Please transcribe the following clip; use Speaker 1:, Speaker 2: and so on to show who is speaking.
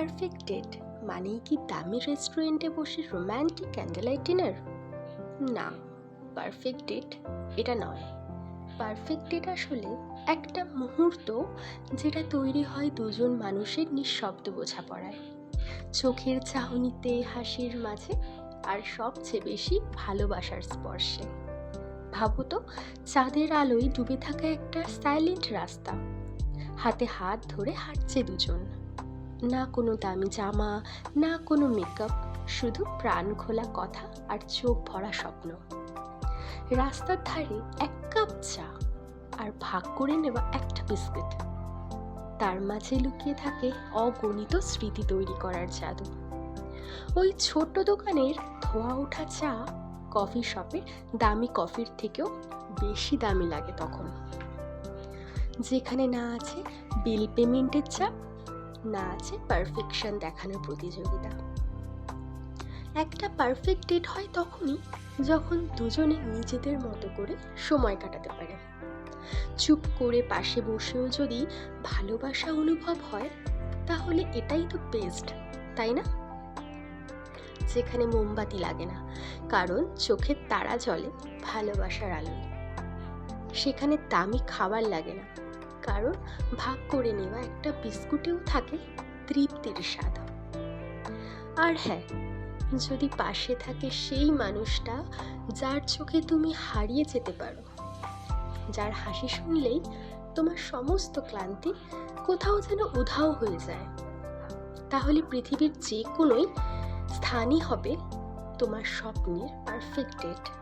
Speaker 1: Perfect date মানেই কি দামি রেস্টুরেন্টে বসে রোম্যান্টিক ক্যান্ডেলাইট ডিনার না পারফেক্ট ডেট এটা নয়। পারফেক্ট ডেট আসলে একটা মুহূর্ত যেটা তৈরি হয় দুজন মানুষের নিঃশব্দ বোঝাপড়ায়। চোখের চাহনিতে, হাসির মাঝে আর সবচেয়ে বেশি ভালোবাসার স্পর্শে। ভাবো তো, চাঁদের আলোয় ডুবে থাকা একটা সাইলেন্ট রাস্তা। হাতে হাত ধরে হাঁটছে দুজন। না কোনো দামি জামা, না কোনো মেকআপ শুধু প্রাণ খোলা কথা আর চোখ ভরা স্বপ্ন। রাস্তার ধারে এক কাপ চা আর ভাগ করে নেওয়া একটা বিস্কুট। তার মাঝে লুকিয়ে থাকে অগণিত স্মৃতি তৈরি করার জাদু। ওই ছোট্ট দোকানের ধোয়া ওঠা চা কফি শপে দামি কফির থেকেও বেশি দামি লাগে তখন। যেখানে না আছে বিল পেমেন্টের চাপ না আছে পারফেকশন দেখানোর প্রতিযোগিতা। একটা পারফেক্ট ডেট হয় তখনই যখন দুজনে নিজেদের মতো করে সময় কাটাতে পারে। চুপ করে পাশে বসেও যদি ভালোবাসা অনুভব হয়, তাহলে এটাই তো বেস্ট তাই না? যেখানে মোমবাতি লাগে না, কারণ চোখের তারা জ্বলে ভালোবাসার আলোয়। সেখানে দামি খাবার লাগে না কারণ ভাগ করে নেওয়া একটা বিস্কুটেও থাকে তৃপ্তির স্বাদ। আর হ্যাঁ যদি পাশে থাকে সেই মানুষটা যার চোখে তুমি হারিয়ে যেতে পারো। যার হাসি শুনলেই তোমার সমস্ত ক্লান্তি কোথাও যেন উধাও হয়ে যায়। তাহলে পৃথিবীর যে কোনোই স্থানই হবে তোমার স্বপ্নের পারফেক্ট ডেট